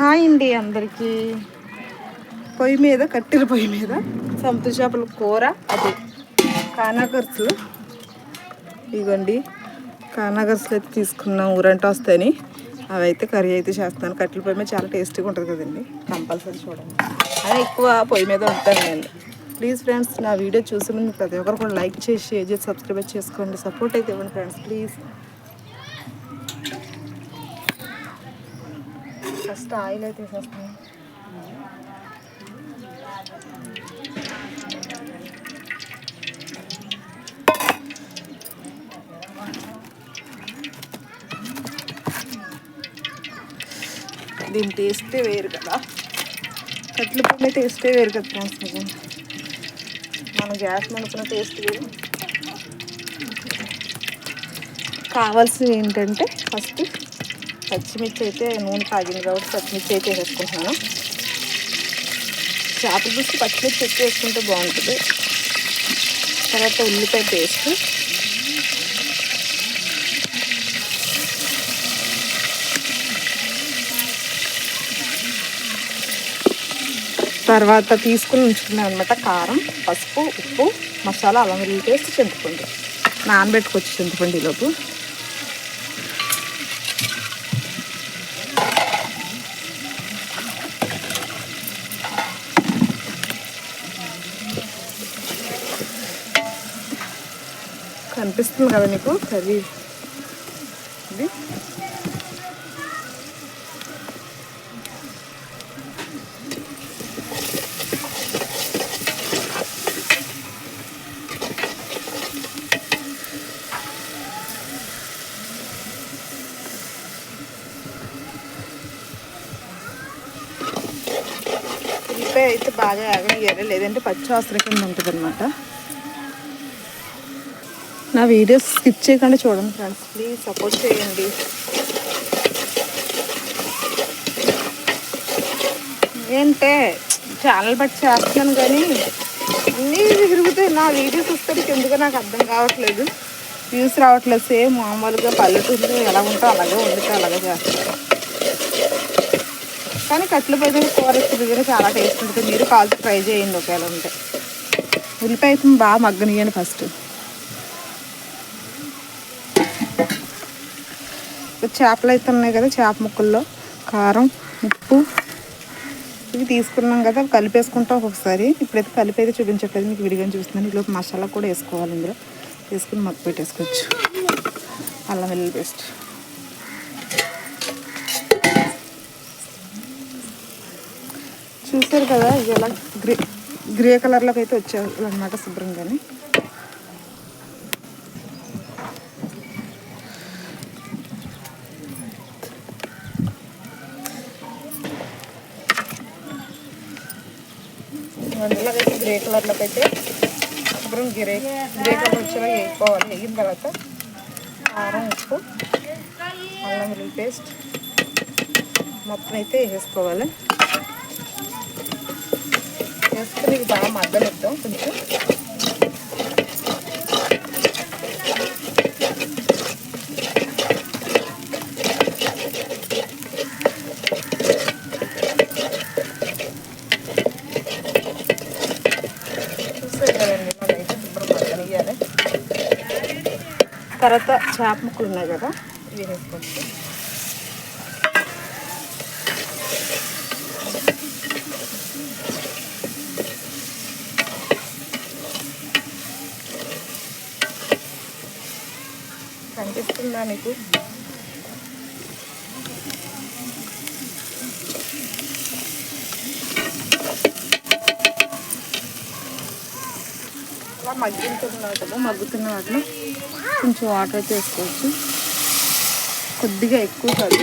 Hi అండి అందరికీ. పొయ్యి మీద కట్టెల పొయ్యి మీద సముద్ర చేపల కూర అది కానాగర్సులు ఇవ్వండి కానాగర్సులు అయితే తీసుకున్నాం ఊరంట వస్తాయని అవి అయితే కర్రీ అయితే చేస్తాను. కట్టెల పొయ్యి మీద చాలా టేస్టీగా ఉంటుంది కదండి. కంపల్సరీ చూడండి. అదే ఎక్కువ పొయ్యి మీద ఉంటాను నేను. ప్లీజ్ ఫ్రెండ్స్ నా వీడియో చూసిన ప్రతి ఒక్కరు కూడా లైక్ చేసి షేర్ చేసి సబ్స్క్రైబ్ చేసుకోండి. సపోర్ట్ అయితే ఇవ్వండి ఫ్రెండ్స్ ప్లీజ్. ఫస్ట్ ఆయిల్ అయితే వేసేస్తాను దీని టేస్టే వేరు కదా. కట్ల పొడి టేస్టే వేరు కదా ఫ్రెండ్స్ నిజం మన గ్యాస్ మనకున్న టేస్ట్ వేరు. కావాల్సినవి ఏంటంటే ఫస్ట్ పచ్చిమిర్చి అయితే నూనె కాగింది కాబట్టి పచ్చిమిర్చి అయితే వేసుకుంటున్నాను. చేపల పులుసు పచ్చిమిర్చి ఎక్కువ వేసుకుంటే బాగుంటుంది. తర్వాత ఉల్లిపాయ పేస్ట్. తర్వాత తీసుకుని ఉంచుకున్నాను అనమాట కారం పసుపు ఉప్పు మసాలా అల్లం వెల్లుల్లి పేస్ట్ చింతపండు. నానబెట్టుకోవచ్చు చింతపండు ఈలోపు. కనిపిస్తుంది కదా మీకు కర్రీ ఇది. అయితే బాగా ఆగనియ్యాలి లేదంటే పచ్చి వాసన కింద ఉంటుంది అనమాట నా వీడియోస్ స్కిప్ చేయకుండా చూడండి ఫ్రెండ్స్ ప్లీజ్ సపోర్ట్ చేయండి. ఏంటే ఛానల్ బట్టి చేస్తున్నాను కానీ అన్నీ తిరుగుతాయి. నా వీడియోస్ వస్తే ఎందుకో నాకు అర్థం కావట్లేదు. వ్యూస్ రావట్లేదు. సేమ్ మామూలుగా పల్లెటూరులో ఎలా ఉంటే అలాగే వండితే అలాగే చేస్తాను. కానీ కట్లు పోయిన కూర ఎక్కువ చాలా టేస్ట్ ఉంటుంది. మీరు కాల్చి ట్రై చేయండి ఒకవేళ ఉంటే. ఉల్లిపాయ బాగా మగ్గనియండి ఫస్ట్ చేపలు అయితే ఉన్నాయి కదా చేప ముక్కల్లో. కారం ఉప్పు. ఇవి తీసుకున్నాం కదా కలిపేసుకుంటాం ఒక్కొక్కసారి. ఇప్పుడైతే కలిపి అయితే చూపించట్లేదు మీకు విడిగా చూస్తున్నాను ఈలోపు మసాలా కూడా వేసుకోవాలి ఇందులో. వేసుకుని మొక్క పెట్టేసుకోవచ్చు. అల్లం వెల్లుల్లి పేస్ట్. చూసారు కదా ఇది ఎలా గ్రే గ్రే కలర్లోకి అయితే వచ్చారు అనమాట శుభ్రంగానే. అందులోకైతే గ్రే కలర్లోకి అయితే శుభ్రం గ్రే గ్రే కలర్ వచ్చేలా వేసుకోవాలి. వేగిన తర్వాత కారం ఉప్పు అల్లం వెల్లుల్లి పేస్ట్ మొత్తం అయితే వేసుకోవాలి. వేసుకుని ఇవి బాగా మగ్గనిద్దాం కొంచెం చూసారు కదండి ఇలాగైతే శుభ్రం మగ్గనియ్యాలి తర్వాత చేప ముక్కలు ఉన్నాయి కదా ఇవి వేసుకోవచ్చు కనిపిస్తుందా మీకు అలా మగ్గుతున్నారు కదా మగ్గుతున్న వాటిలో కొంచెం వాటర్ అయితే వేసుకోవచ్చు కొద్దిగా ఎక్కువ కాదు.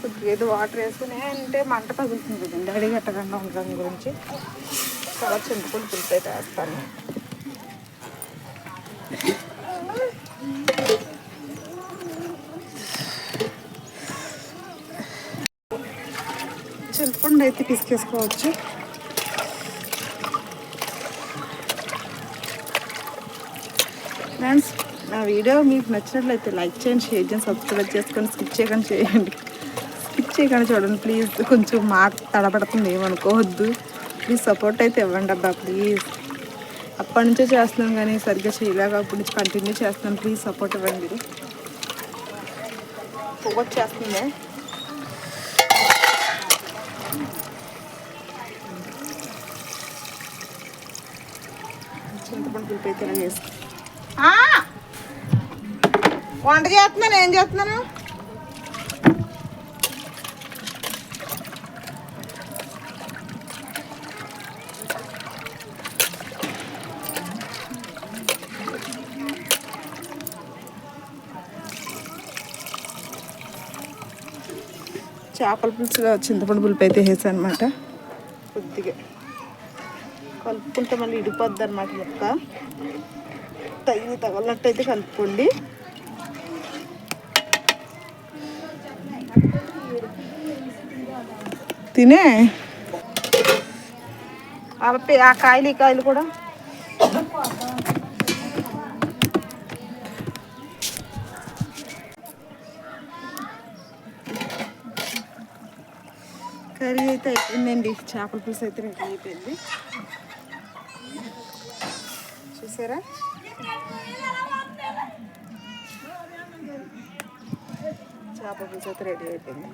కొద్దిగా ఏదో వాటర్ వేసుకుని అంటే మంట తగులుతుంది కదండి అడిగట్టకుండా ఉండడం గురించి. చాలా చింతపండు పులుసు అయితే వేస్తాను చింతపండు అయితే పిసికేసుకోవచ్చు ఫ్రెండ్స్ నా వీడియో మీకు నచ్చినట్లయితే లైక్ చేయండి షేర్ చేయండి సబ్స్క్రైబ్ చేసుకొని స్కిప్ చేయకుండా చేయండి. స్కిప్ చేయకుండా చూడండి ప్లీజ్ కొంచెం మాట తడబడుతుంది ఏమనుకోవద్దు. ప్లీజ్ సపోర్ట్ అయితే ఇవ్వండి అబ్బా ప్లీజ్ అప్పటి నుంచే చేస్తున్నాం కానీ సరిగ్గా చేయలేక అప్పటి నుంచి కంటిన్యూ చేస్తున్నాం ప్లీజ్ సపోర్ట్ ఇవ్వండి. మీరు పువ్వు చింతపండు పులుపు వేసుకుంటాం వంట చేస్తున్నాను ఏం చేస్తున్నాను? చేపల పులుసులో చింతపండు పులుపు అయితే వేసాను అనమాట కొద్దిగా. కలుపుకుంటే మళ్ళీ ఇడిపోద్ది అనమాట ముక్క తగిన తగలనట్టయితే కలుపుకోండి. తినే. ఆ కాయలు ఈ కాయలు కూడా. కర్రీ అయితే అయిపోయిందండి. చేపల పులుసు అయితే రెడీ అయిపోయింది. చూసారా? చేపల పులుసు అయితే రెడీ అయిపోయింది.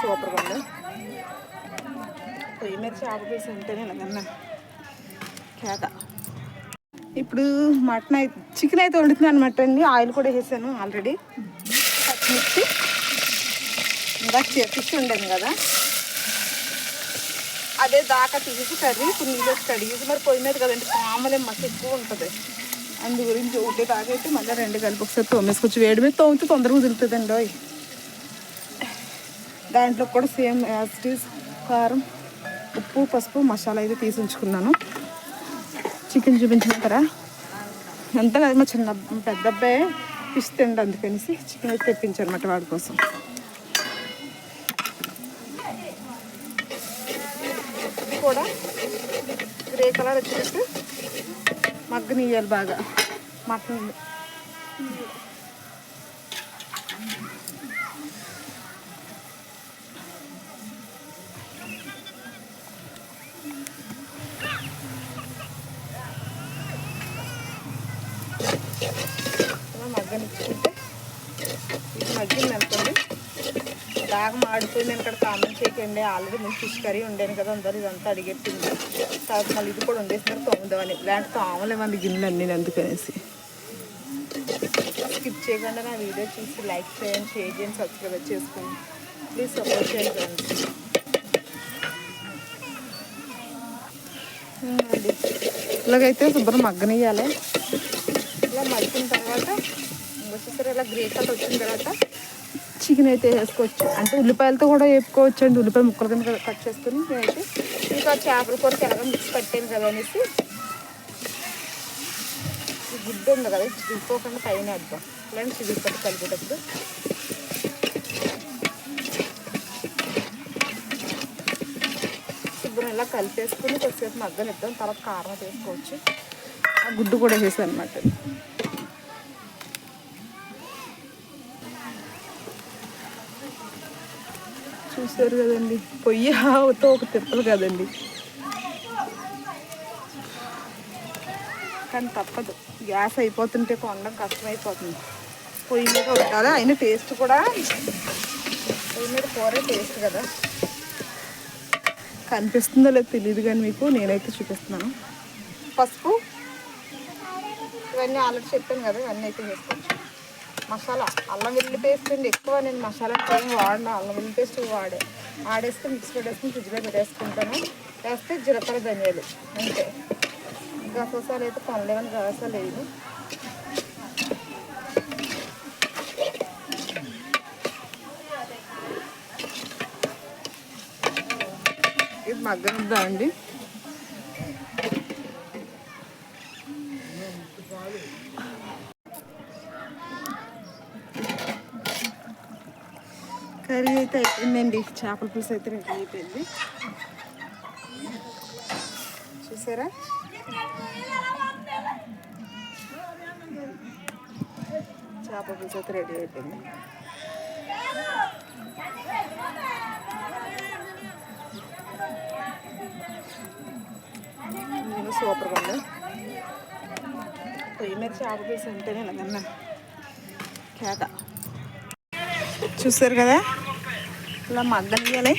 సూపర్గా ఉంది. పొయ్యి మీద చేప పీసు ఉంటేనే ఇలాగన్నా కేక. ఇప్పుడు మటన్ అయితే చికెన్ అయితే వండుతున్నాను అనమాట అండి. ఆయిల్ కూడా వేసాను ఆల్రెడీ. పచ్చిమిర్చి ఇందాక చేపించి ఉండేది కదా. అదే దాకా తీసి కర్రీ ఇప్పుడు నీళ్ళు కడిగేసి మరి పొయ్యి మీద కదండి మామూలు మసి ఎక్కువ ఉంటుంది. అందు గురించి ఒకటి తాగైతే మళ్ళీ రెండు కలిపి ఒకసారి తోమేసుకొచ్చి వేడి మీద తోమితే తొందరగా వదులుతుందండి ఓయ్. దాంట్లో కూడా సేమ్ యాసిటీస్ కారం ఉప్పు పసుపు మసాలా అయితే తీసి ఉంచుకున్నాను. చికెన్ చూపించమంటారా అంతా కదా మా చిన్న పెద్ద అబ్బాయి ఫిష్ తిండి అందుకనేసి చికెన్ అయితే తెప్పించారు తెప్పించారన్నమాట వాడి కోసం. కూడా గ్రే కలర్ వచ్చినట్టు మగ్గనియ్యాలి బాగా. మటన్. మగ్గనిచ్చుకుంటే ఇది మగ్గింది అనుకోండి బాగా మాడిపోయింది. ఇక్కడ కామెంట్ చేయకండి. ఆల్రెడీ నేను ఫిష్ కర్రీ ఉండేను కదా అందరూ ఇదంతా అడిగెట్టింది తర్వాత మళ్ళీ ఇది కూడా వండేసినారు తొమ్మిదవని ఇలాంటి తామలేమంది గిన్నెలు అన్నీ అందుకనేసి. స్కిప్ చేయకుండా నా వీడియో చూసి లైక్ చేయండి షేర్ చేయండి సబ్స్క్రైబ్ చేసుకోండి. ప్లీజ్ సపోర్ట్ చేయండి ఇలాగైతే శుభ్రం మగ్గనియాలి ఇలా మగ్గిన తర్వాత వచ్చేసరి ఇలా గ్రే కలర్ వచ్చిన తర్వాత చికెన్ అయితే వేసుకోవచ్చు. అంటే ఉల్లిపాయలతో కూడా వేపుకోవచ్చు అండి. ఉల్లిపాయ ముక్కల కింద కట్ చేసుకుని నేనైతే ఇంకా చేపల కూరకి ఎలాగ మిక్స్ పెట్టాను కదా అనేసి. గుడ్డు ఉంది కదా చిరిగిపోకుండా పైన వేద్దాం. ఇలాంటి చిరిగిపోతే కలిపేటప్పుడు. శుభ్రం ఇలా కలిపేసుకుని కొద్దిసేపు మగ్గనిద్దాం. తర్వాత కారం వేసుకోవచ్చు. ఆ గుడ్డు కూడా వేసాను అనమాట చూసారు కదండి. పొయ్యి ఆవుతో ఒక తిప్పలు కదండి. కానీ తప్పదు. గ్యాస్ అయిపోతుంటే కొనడం కష్టమైపోతుంది. పొయ్యి మీద ఉండాలి. అయిన టేస్ట్ కూడా పొయ్యి మీద కూర టేస్ట్ కదా. కనిపిస్తుందో లేదో తెలియదు కానీ మీకు నేనైతే చూపిస్తున్నాను. పసుపు. ఇవన్నీ ఆల్రెడీ చెప్పాను కదా ఇవన్నీ అయితే చేసుకోవచ్చు మసాలా. అల్లం వెల్లుల్లి పేస్ట్ అండి. ఎక్కువ నేను మసాలా ఏం వాడిన. అల్లం వెల్లుల్లి పేస్ట్ వాడే. ఆడేస్తే మిక్స్ పెట్టేసుకుని ఫ్రిడ్జ్లో పెట్టేసుకుంటాను. వేస్తే జీలకర్ర ధనియాలు. అంతే. గసగసాలు అయితే పనులేమని గసగసాలు లేదు. ఇది మగ్గనిద్దామండి కర్రీ అయితే అయిపోయిందండి. చేపల పులుసు అయితే రెడీ అయిపోయింది. చూసారా? చేప పులుసు అయితే రెడీ అయిపోయింది. నేను సూపర్ ఉంది. పొయ్యి మీద చేప పులుసు అంటేనే ఇలాగన్నా కేట చూసారు కదా? ఇలా మగ్గనియాలి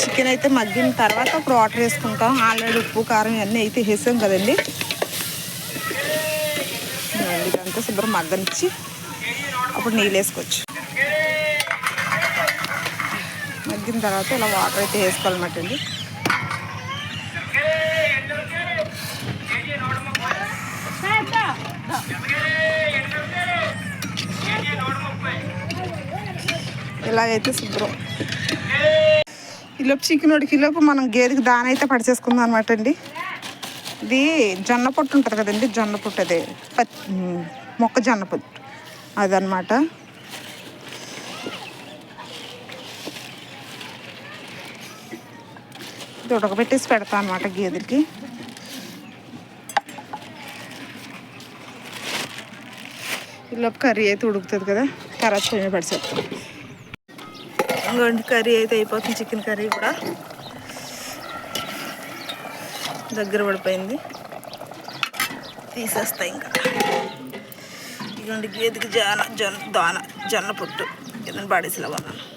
చికెన్ అయితే మగ్గిన తర్వాత అప్పుడు వాటర్ వేసుకుంటాం. ఆల్రెడీ ఉప్పు కారం ఇవన్నీ అయితే వేసాం కదండి. ఇదంతా శుభ్రం మగ్గనిచ్చి అప్పుడు నీళ్ళు వేసుకోవచ్చు. మగ్గిన తర్వాత ఇలా వాటర్ అయితే వేసుకోవాలన్నమాట అండి. ఇలాగైతే శుభ్రం. ఈలోపు చికెన్ ఉడికిలోపు మనం గేదెకి దాని అయితే పడిచేసుకుందాం అనమాట అండి. ఇది జొన్న పొట్టు ఉంటుంది కదండి జొన్న పొట్టు అదే. మొక్కజొన్న పొట్టు. అదనమాట ఇది ఉడకబెట్టేసి పెడతా అనమాట గేదెలకి. ఈలోపు కర్రీ అయితే ఉడుకుతుంది కదా తర్వాత పొయ్యి పడిచేస్తాం ఇంకోండి కర్రీ అయితే అయిపోతుంది చికెన్ కర్రీ కూడా. దగ్గర పడిపోయింది. తీసేస్తాయి ఇంకా. ఇదిగోండి గేదెకి జాన జొన్న దాన జొన్న పుట్టు. ఏదైనా పడేసిలా ఉన్నాను